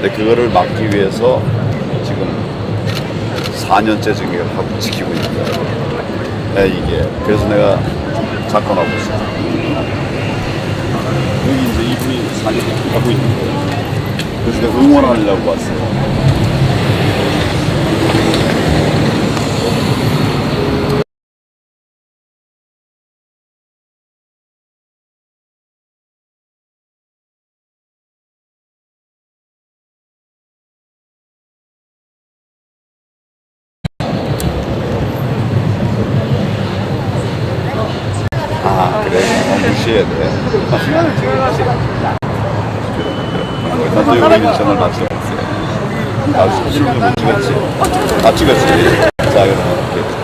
근데 그거를 막기 위해서 지금 4년째 지금 하고 지키고 있는 거야. 네, 이게. 그래서 내가 작권하고 있어. 여기 이제 이분이 4년 하고 있는 거예요. 그래서 내가 응원하려고 왔어요. 아, 그래. 어, 무시해야 돼. 나도 여기 채널 다 찍었지. 아, 사진을 못 찍었지. 다 찍었지. 자, 그러면 이렇게.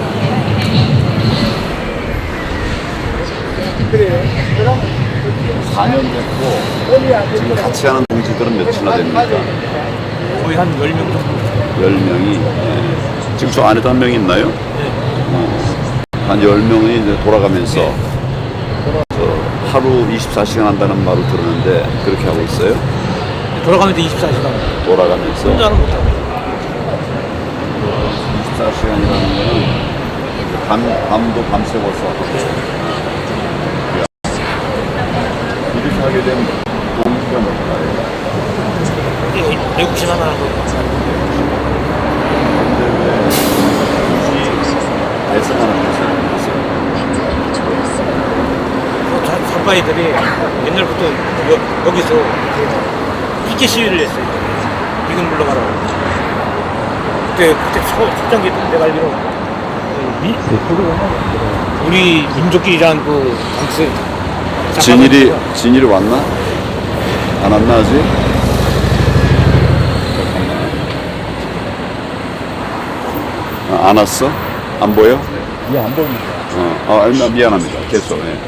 4년 됐고, 지금 같이 하는 동지들은 몇이나 됩니까? 거의 한 10명 정도. 10명이. 지금 저 안에도 한 명이 있나요? 어, 한 10명이 이제 돌아가면서 저 하루 24시간 한다는 말을 들었는데 그렇게 하고 있어요? 돌아가면서 24시간. 돌아가면서 혼자는 못하고. 24시간이라는 거는 밤, 밤도 밤새워서 이렇게 하게 되면 동기가 뭘까요? 외국신 하나 하고. 왜 굳이 대승하는 것을 사파이들이 옛날부터 여, 여기서 피켓 시위를 했어요. 미군 물러가라고. 그때, 그때 초, 초창기 때 내가 알기로 미, 우리 민족끼리라는 그 당시 진일이 진일이 왔나? 안 왔나 아직? 아, 안 왔어? 안 보여? 예, 안 보입니다. 어, 어 아, 미안합니다. 계속. 예.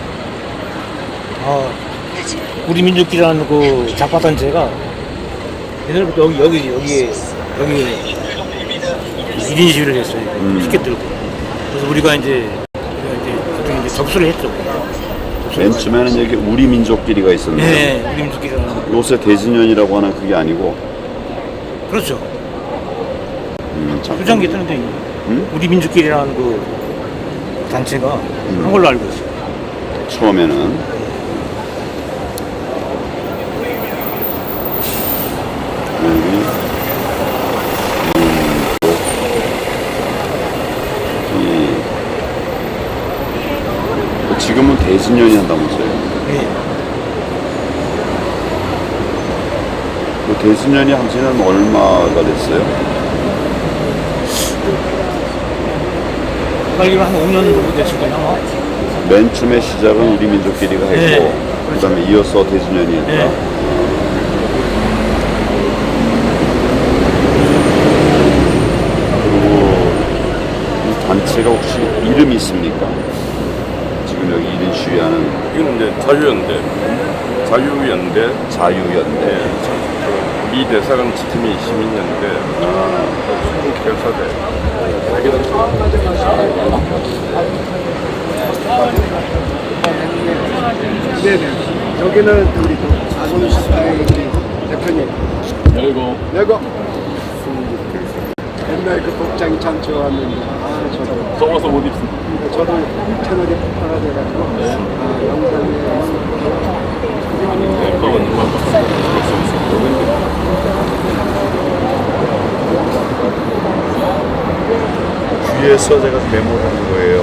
아, 우리 민족끼리라는 그 좌파 단체가 옛날부터 여기 여기 여기 여기 1인 시위를 했어요. 피켓 들고. 그래서 우리가 이제 우리가 이제 그때 이제 접수를 했죠. 맨 처음에는 여기 우리 민족끼리가 있었는데 네, 우리 민족끼리라는 요새 대진연이라고 하는 그게 아니고 그렇죠. 음, 참. 초창기 때는 음? 우리 민족끼리라는 그 단체가 한 걸로 알고 있어요. 처음에는 지금은 대진연이 한다면서요. 네. 그 대진연이 한 지는 얼마가 됐어요? 알기로 한 5년 정도 됐을 거예요. 아마. 맨 처음에 시작은 우리 민족끼리가 했고 네. 그 다음에 이어서 대진연이 했다. 네. 그리고 이 단체가 혹시 이름이 있습니까? 지금 여기 1인 시위하는 이거는 이제 자유연대, 자유연대, 자유연대. 네, 저, 미 대사관 지킴이 시민연대, 충북 결사대. 자기는 네네. 여기는 우리 그 자손시대의 대표님. 열고 내가 옛날 그 복장이 참 좋았는데 아 저도 썩어서 못 입습니다. 저도 채널이 폭파가 돼가지고 아 영상에 누가 뒤에서 제가 메모를 한 거예요.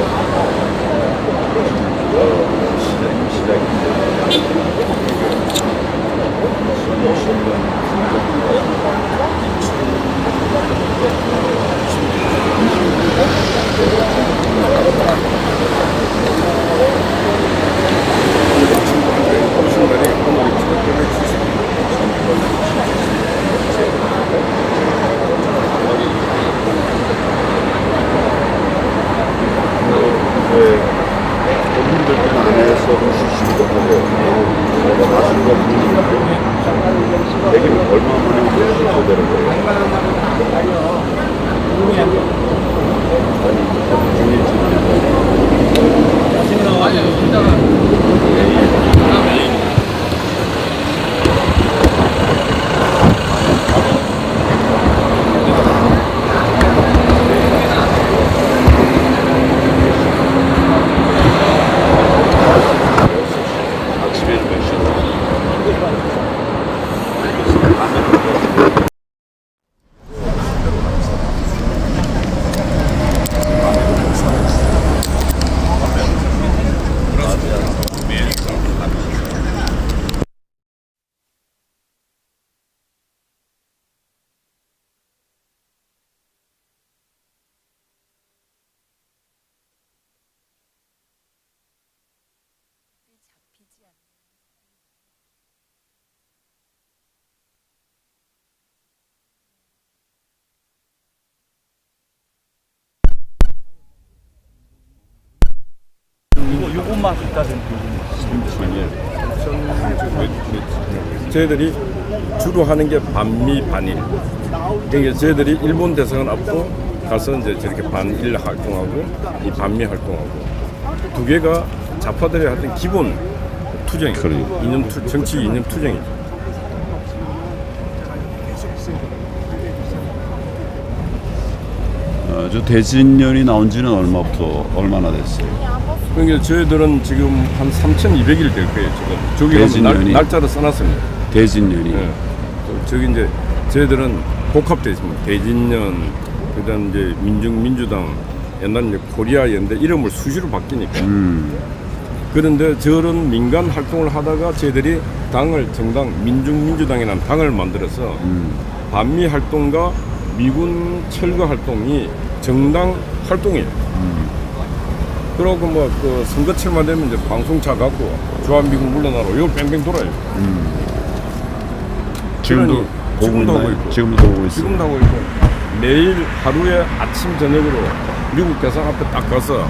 어, 시작, 시작인데. 맛있다는 저희들이 주로 하는 게 반미 반일. 그러니까 저희들이 일본 대사관 앞으로 가서 이제 저렇게 반일 활동하고 이 반미 활동하고 두 개가 좌파들이 하던 기본 투쟁이 그래요. 이념 투, 정치 이념 투쟁이죠. 어, 저 대진년이 나온 지는 얼마부터 얼마나 됐어요? 그러니까 저희들은 지금 한 3,200일 될 거예요 지금. 저기 대진년이? 날, 날짜로 써놨습니다. 대진년이. 예. 또 저기 이제 저희들은 복합돼 있습니다. 대진년, 그 다음 이제 민중 민주당, 옛날 이제 코리아 연대 이름을 수시로 바뀌니까. 음. 그런데 저런 민간 활동을 하다가 저희들이 당을 정당 민중 민주당이라는 당을 만들어서 음. 반미 활동과 미군 철거 활동이 정당 활동이에요. 그러고 뭐 그 선거철만 되면 이제 방송차 갖고 주한미군 물러나러 이걸 뺑뺑 돌아요. 지금도 그러니 보고 지금도 있나요? 하고 있고. 지금도 보고 있어요. 지금도 하고 있고 매일 하루에 아침 저녁으로 미국 대사관 앞에 딱 가서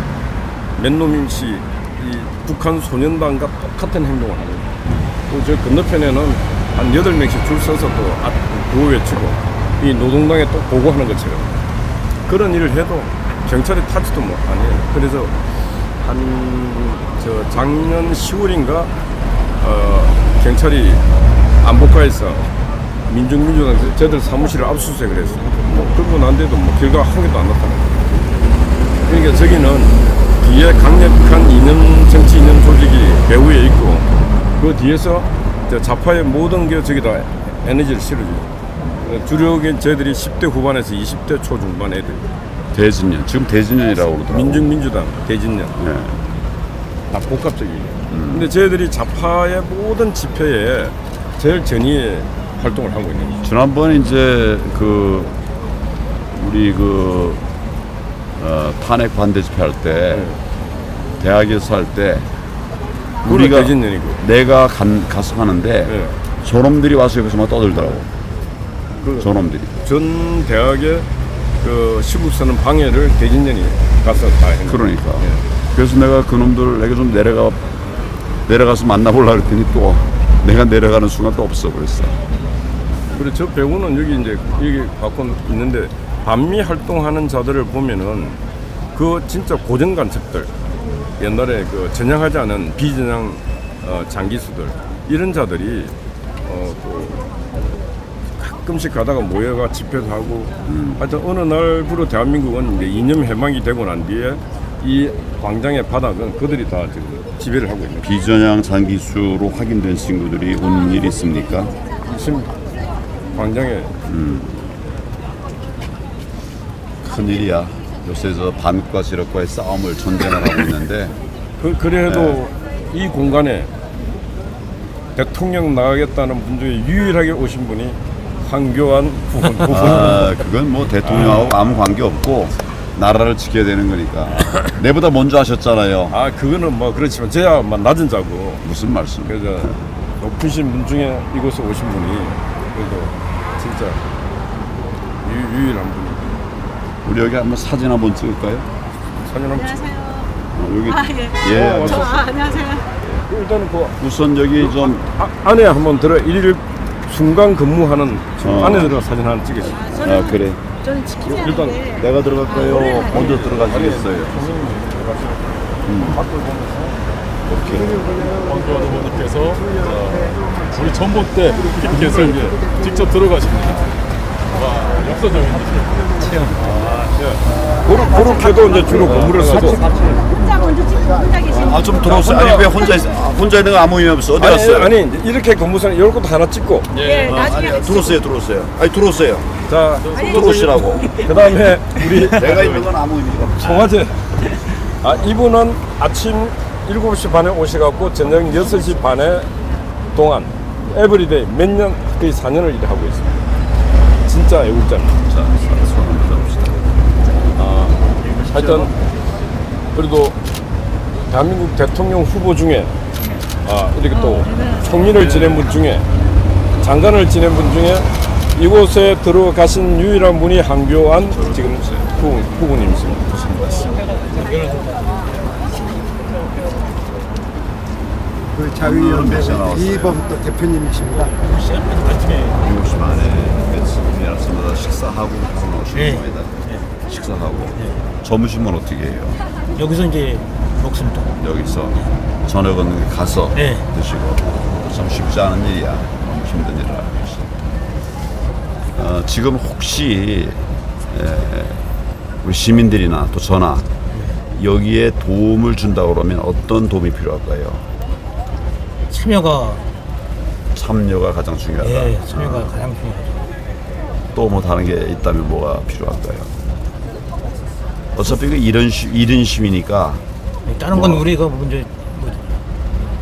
맨놈임씨 이 북한 소년단과 똑같은 행동을 합니다. 또저 건너편에는 한 여덟 명씩 줄 서서 또 아, 구호 외치고 이 노동당에 또 보고하는 것처럼 그런 일을 해도 경찰이 타지도 못 아니에요. 그래서 한 저 작년 10월인가 어, 경찰이 안보과에서 민중민주당 저들 사무실을 압수수색을 했어요. 뭐 그러고 난데도 뭐 결과가 한 개도 안 나타나요. 그러니까 저기는 뒤에 강력한 이념 정치 이념 조직이 배후에 있고 그 뒤에서 저 좌파의 모든 게 저기다 에너지를 실어줘요. 주력인 저희들이 10대 후반에서 20대 초중반 애들 대진년. 지금 대진년이라고 그러더라고요. 민중민주당 대진년 네. 다 복합적이에요. 근데 저희들이 좌파의 모든 집회에 제일 전위에 활동을 하고 있는 거죠. 지난번에 이제 그 우리 그 어, 탄핵 반대 집회 할 때 대학에서 할 때 우리가 대진년이고 내가 간, 가서 하는데 예. 저놈들이 와서 옆에서만 떠들더라고. 그 저놈들이. 전 대학의 그 시국서는 방해를 대진년이 가서 다 했는 거예요. 그러니까. 예. 그래서 내가 그놈들 내가 좀 내려가 내려가서 만나보려 그랬더니 또 내가 내려가는 순간 또 없어 버렸어. 그리고 저 배우는 여기 이제 여기 갖고 있는데 반미 활동하는 자들을 보면은 그 진짜 고정 간첩들 옛날에 그 전향하지 않은 비전향 어, 장기수들 이런 자들이 어, 그 가끔씩 가다가 모여가 집회도 하고 하여튼 어느 날부로 대한민국은 이제 이념 해방이 되고 난 뒤에 이 광장의 바닥은 그들이 다 지금 지배를 하고 있는. 비전향 장기수로 확인된 친구들이 온일 있습니까? 지금 광장에 큰일이야. 요새 저 반과 지력과의 싸움을 전쟁을 하고 있는데 그, 그래도 이 공간에 대통령 나가겠다는 분 중에 유일하게 오신 분이 황교안 후보. 아 그건 뭐 대통령하고 아무 관계 없고 나라를 지켜야 되는 거니까 내보다 먼저 하셨잖아요. 아 그거는 뭐 그렇지만 제야 뭐 낮은 자고 무슨 말씀? 그래서 높으신 분 중에 이곳에 오신 분이 그래도 진짜 유, 유일한 분이 우리 여기 한번 사진 한번 찍을까요? 사진 한번 찍 안녕하세요. 어, 여기 아, 예. 예. 어, 저, 아, 안녕하세요. 일단은 그 우선 여기 좀 아, 안에 한번 들어 일일 순간 근무하는 어. 안에 들어 사진 하나 찍으시죠. 아 그래. 저는 치킨이 일단 내가 들어갈까요? 먼저 들어가시겠어요? 오케이. 황교안 후보님께서 어, 우리 전봇대 김계설에 직접 들어가십니다. 와 역사적인 체험. 그렇- 그렇게도 이제 주로 근무를 하고 혼자 아좀 들어오세요. 아니 왜 혼자 있, 아, 혼자 있는 거 아무 의미 없어. 어디 아니, 갔어요? 아니 이렇게 근무선 이런 것도 하나 찍고 예, 나중에 아니 들어오세요, 들어오세요. 아니 들어오세요. 자 들어오시라고. 그다음에 우리 내가 있는 건 아무 의미가 없어. 송화제 아 이분은 아침 7시 반에 오셔갖고 저녁 6시 반에 동안 에브리데이 몇 년 거의 4년을 일하고 있습니다 진짜 애국자입니다 자, 손 한번 잡읍시다. 하여튼 그래도 대한민국 대통령 후보 중에 아 이렇게 또 총리를 지낸 분 중에 장관을 지낸 분 중에 이곳에 들어가신 유일한 분이 한교안 지금 후, 후보님이십니다. 그 자유연대 나왔어요? 이범도 대표님이십니다. 아침에 7시 반에 미라스마다 식사하고 네. 겁니다. 식사하고. 점심은 어떻게 해요? 여기서 이제 먹습니다. 여기서 저녁은 가서 네. 드시고 참 쉽지 않은 일이야. 힘든 일을 하고 있어. 어, 지금 혹시 에, 우리 시민들이나 또 전화 여기에 도움을 준다고 그러면 어떤 도움이 필요할까요? 참여가 참여가 가장 중요하다. 예, 참여가 가장 중요하죠. 또 뭐 다른 게 있다면 뭐가 필요할까요? 어차피 그 이런 시, 이른 시위니까 다른 건 우리가 뭐 이제 뭐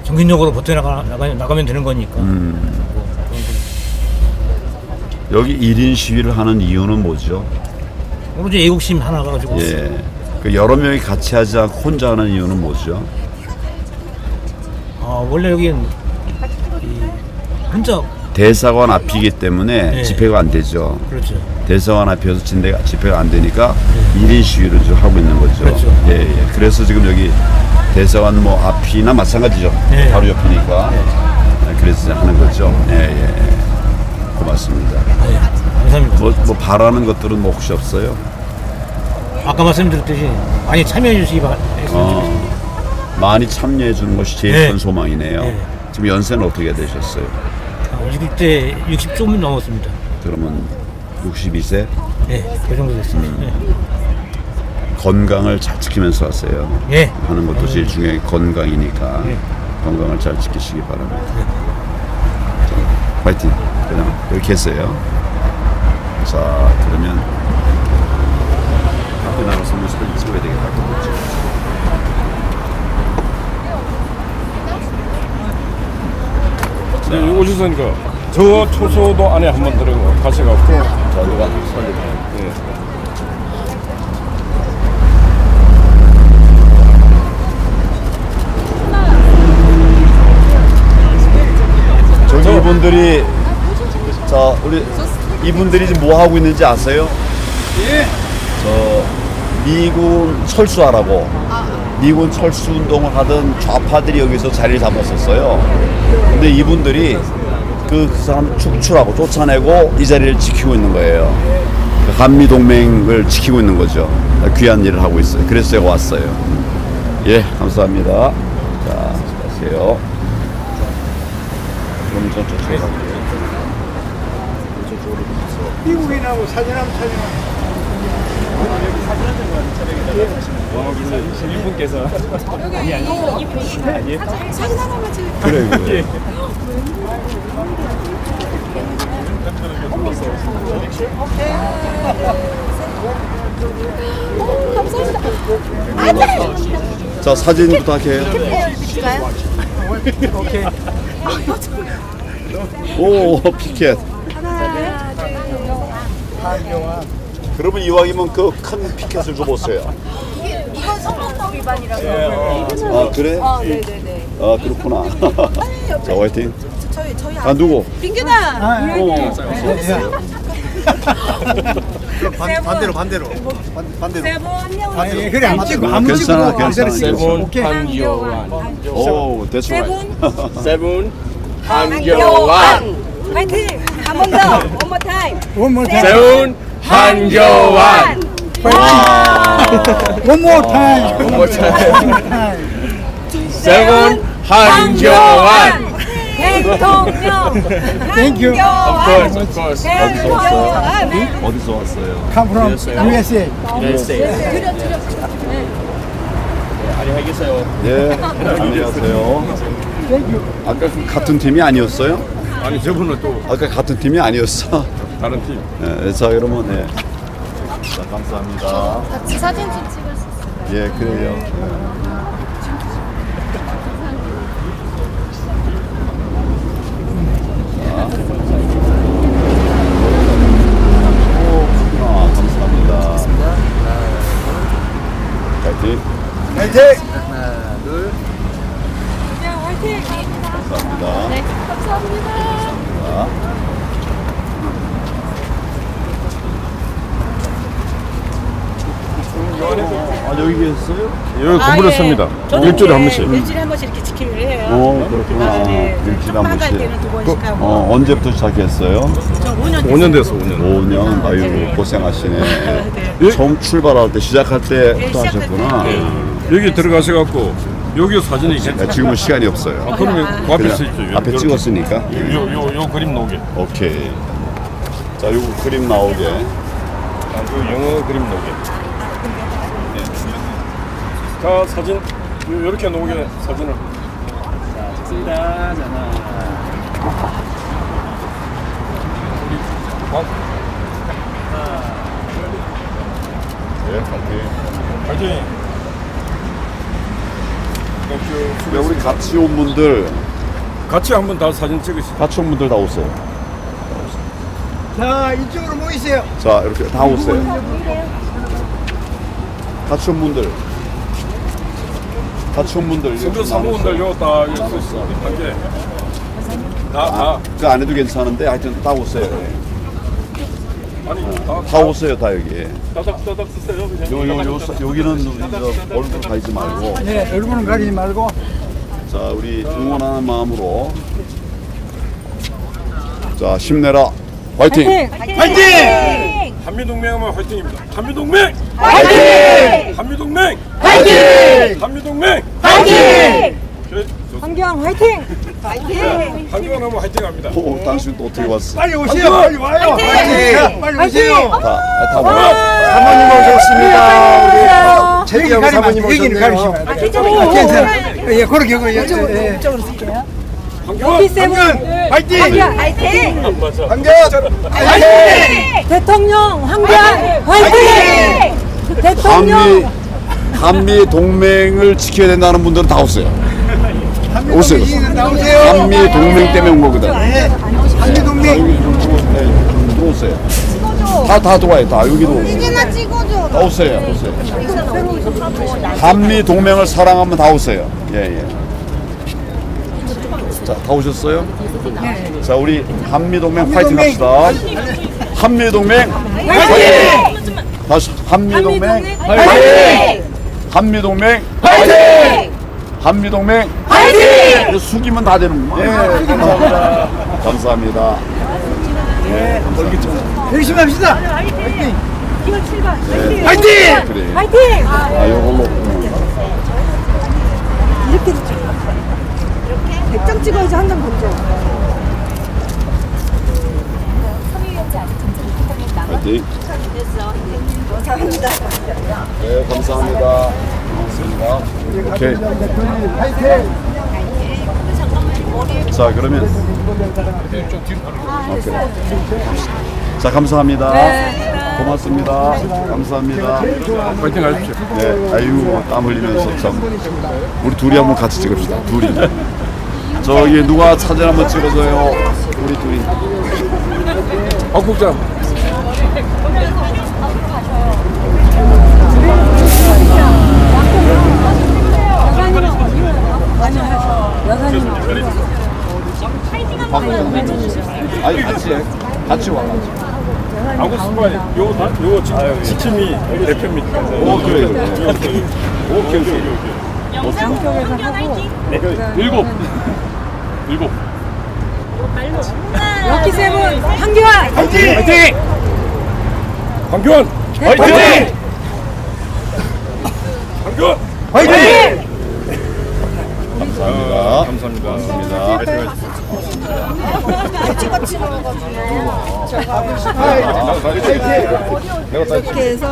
정신적으로 버텨나가 나가, 나가면 되는 거니까. 음. 여기 1인 시위를 하는 이유는 뭐죠? 오로지 애국심 하나 가지고 예. 그 여러 명이 같이 하지 않고 혼자 하는 이유는 뭐죠? 아, 원래 여기는 이 혼자 대사관 앞이기 때문에 네. 집회가 안 되죠. 그렇죠. 앞에서 진대가 집회가 안 되니까 1인 시위를 좀 하고 있는 거죠. 그렇죠. 예, 예. 그래서 지금 여기 대사관 뭐 앞이나 마찬가지죠. 네. 바로 옆이니까. 예, 그래서 하는 거죠. 예, 예. 고맙습니다. 네, 감사합니다. 뭐, 뭐 바라는 것들은 뭐 혹시 없어요? 아까 말씀드렸듯이 많이 참여해 주시기 바랍니다. 어, 많이 참여해 주는 것이 제일 네. 큰 소망이네요. 네. 지금 연세는 어떻게 되셨어요? 60대 60 조금 넘었습니다. 그러면 62세 네, 그 정도 됐습니다. 음. 건강을 잘 지키면서. 네. 예. 하는 것도 제일 중요한 게 건강이니까 네. 건강을 잘 지키시기 바랍니다. 자, 파이팅. 그냥 여기 계세요. 자, 그러면 앞에 나가서 모습을 찍어야 되겠다. 그렇죠? 네, 오셨으니까 저 초소도 안에 한번 들어가 가셔갖고 자, 누가 설리 예. 저기 이분들이 자 우리 이분들이 지금 뭐 하고 있는지 아세요? 예. 저 미군 철수하라고 미군 철수 운동을 하던 좌파들이 여기서 자리를 잡았었어요. 근데 이분들이 그, 그 사람 축출하고 쫓아내고 이 자리를 지키고 있는 거예요. 그 한미 동맹을 지키고 있는 거죠. 귀한 일을 하고 있어요. 그래서 제가 왔어요. 예, 감사합니다. 자, 수고하세요. 그럼 전 저쪽에 갈게요. 저쪽으로 가서. 미국인하고 사진 한번 촬영. 사진 하나만 찍 그래, 그래. 자, 사진 부탁해요. 오, 피켓. 그러면 이왕이면 그 큰 피켓을 줘보세요. 이건 성범법 위반이라서. 아, 그래? 아, 네네네. 아, 그렇구나. 자, 화이팅. 저희 저희 아, 누구? 민규다. 반대로 반대로. 반대로. 세분 안녕. 아, 예, 그래 안 찍고 안 괜찮아, 괜찮아. 세븐 오케이. 한교환. 오, that's right. 세븐 한교환. 파이팅. 한 번 더. One more time. 세븐 한교환 원모 타임. 세븐 한교환 대통령. Thank you. 한교환. of course 대통령. 어디서 왔어요? Come from USA. 안녕히 계세요 예, 안녕하세요. 아까 그 같은 팀이 아니었어요? 아니 저분은 또 아까 같은 팀이 아니었어. 다른 팀 예, 자, 그러면 예. 자, 감사합니다. 같이 사진 좀 찍을 수 있어요. 예, 그래요. 자. 오, 그렇구나. 감사합니다. 파이팅. 화이팅. 네, 화이팅. 감사합니다. 네, 감사합니다. 자. 아, 여기 계셨어요? 여기 공부를 했습니다. 일주일에 한 번씩. 아, 일주일에 한 번씩 이렇게 지키기로 해요. 어 그렇구나. 아, 네. 일주일에 한할 번씩. 때는 두 번씩 하고. 어 언제부터 시작했어요? 저 5년 5년 됐어, 5년. 5년. 아이고 고생하시네. 예? 처음 출발할 때 시작할 때부터 네, 시작할 하셨구나. 때. 여기 들어가셔 갖고 여기 사진이 야, 괜찮아. 지금은 시간이 없어요. 아, 그러면 그 앞에 서 있죠. 그냥 앞에 요렇게. 찍었으니까. 요, 요, 요 그림 나오게. 오케이. 자, 요거 그림 나오게. 아, 그 영어 그림 나오게. 네. 자, 사진. 요, 요렇게 나오게 사진을. 좋습니다. 자, 어? 네, 파이팅. 파이팅! 네, 우리 같이 온 분들, 같이 한번 다 사진 찍으시죠. 같이 온 분들 다 오세요. 자, 이쪽으로 모이세요. 자, 이렇게 다 오세요. 같이 온 분들. 온 분들. 이렇게 사무원들 나오세요. 요다 여기 있어. 한 개. 다, 다. 그 안에도 괜찮은데 하여튼 다 오세요. 아니, 다, 다 오세요, 다 여기. 따닥 따닥 쓰세요. 그냥. 요, 요, 요, 여기는 우리 저 얼굴 가리지 말고. 네, 얼굴은 가리지 말고. 자, 우리 응원하는 마음으로. 자, 힘내라. 화이팅! 화이팅! 한미동맹하면 화이팅입니다. 한미동맹! 화이팅! 한미동맹! 화이팅! 한미동맹! 화이팅! 환경 화이팅! 화이팅! 한국하면 화이팅합니다. 오, 당신 또 어떻게 왔어? 빨리 오세요. 빨리 와요. 화이팅! 빨리 오세요. 다, 다 모여. 사모님 오셨습니다. 여기 가리면 여기는 가리시면 아, 돼요. 괜찮아요. 아, 괜찮아요. 예, 그렇게 그렇게. 예. 여기 세븐 화이팅! 화이팅! 한결! 화이팅! 대통령 환경 화이팅! 한미 대통령 한미 동맹을 지켜야 된다는 분들은 다 오세요. 오세요. 나오세요. 한미 동맹 때문에 온 거거든. 네. 한미 동맹. 네, 들어오세요. 다, 다 들어와요. 다 여기도. 사진이나 찍어줘. 다 오세요. 오세요. 한미 동맹을 사랑하면 다 오세요. 예, 예. 자, 다 오셨어요? 자, 우리 한미 동맹 파이팅 합시다. 한미 동맹 화이팅! 다시 한미 동맹 화이팅! 한미 동맹 화이팅! 한미 동맹 화이팅! 숙이면 다 되는구나. 예, 감사합니다. 감사합니다. 열심히 합시다. 화이팅! 이거 7번 네. 화이팅! 그래. 화이팅! 아, 요걸로. 음. 이렇게 이렇게 100장 찍어야지 한 장. 파이팅. 감사합니다. 네, 감사합니다. 고맙습니다. 오케이. 자, 그러면. 오케이. 자, 감사합니다. 고맙습니다. 감사합니다. 화이팅 하십시오. 네, 아유, 땀 흘리면서 참. 우리 둘이 한번 같이 찍읍시다. 둘이. 저기 누가 사진 한번 찍어줘요. 우리 둘이. 박 국장. 아니, 같이 해. 같이 와. 같이. 아구. 요거 다, 요거 지- 지킴이 대표입니다. 오, 그래, 그래. 오케이, 오케이, 오케이. 네. 일곱. 일곱. 럭키 세븐 화이팅! 화이팅! 황교안! 화이팅! 황교안! 화이팅! 아, 감사합니다. 감사합니다. 감사합니다. 같이 먹어가지고 내가 이렇게 해서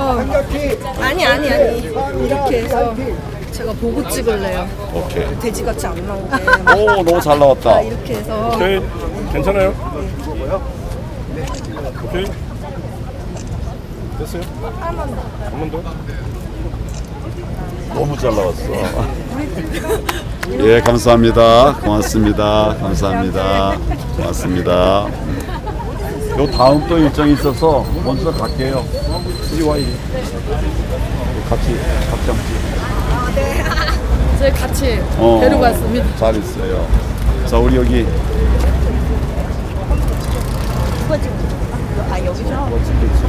아니 아니 아니 이렇게 해서 제가 보고 찍을래요 오케이. 돼지같이 안 나오게 오, 너무 잘 나왔다. 이렇게 해서 오케이. 괜찮아요? 오케이. 됐어요? 한 번 더. 너무 잘 나왔어. 예, 감사합니다. 고맙습니다. 감사합니다. 고맙습니다. 요 다음 또 일정이 있어서 먼저 갈게요. 이리 와, 이리. 같이, 같이 한 번찍 저희 같이 어, 데리고 왔습니다 잘 있어요. 자, 우리 여기. 아 여기서 뭐 찍겠지.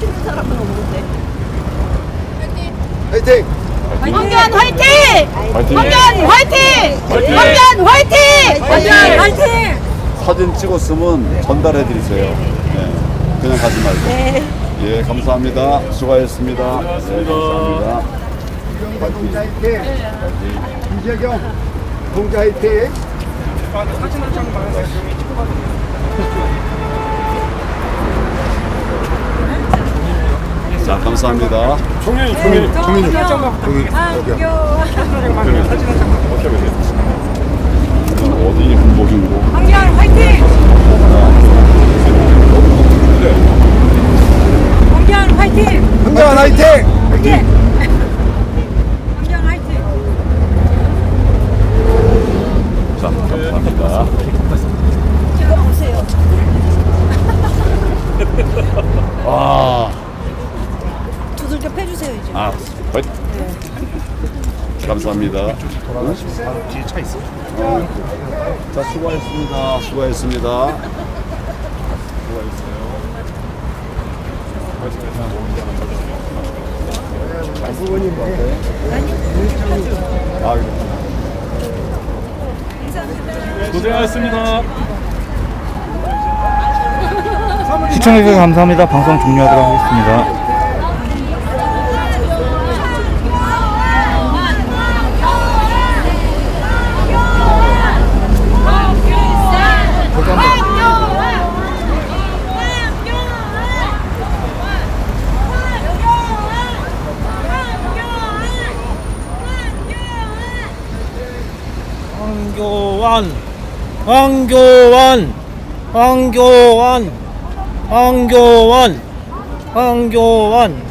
찍는 사람은 없는데 화이팅! 황교안 화이팅! 파이팅! 황교안 화이팅! 화이팅! 황교안 화이팅! 황교안 화이팅! 사진 찍었으면 전달해 드리세요. 네. 그냥 가지 말고. 네. 예, 감사합니다. 수고하셨습니다. 네, 감사합니다. 공자 화이팅! 이재경 공자 화이팅! 자, 감사합니다. 총리, 총리. 총리 황교안 어디 군복이고? 황교안 화이팅! 황교안 화이팅! 한가한 화이팅! 황교안 화이팅! 자, 감사합니다. 찍어보세요. 와, 두들겨 패주세요 이제. 아, 헛. 감사합니다. 뒤에 차 있어. 자, 수고하셨습니다. 수고하셨습니다. 아, 그래. 고생하셨습니다. 시청해주셔서 감사합니다. 방송 종료하도록 하겠습니다. 황교안, 황교안, 황교안, 황교안, 황교안.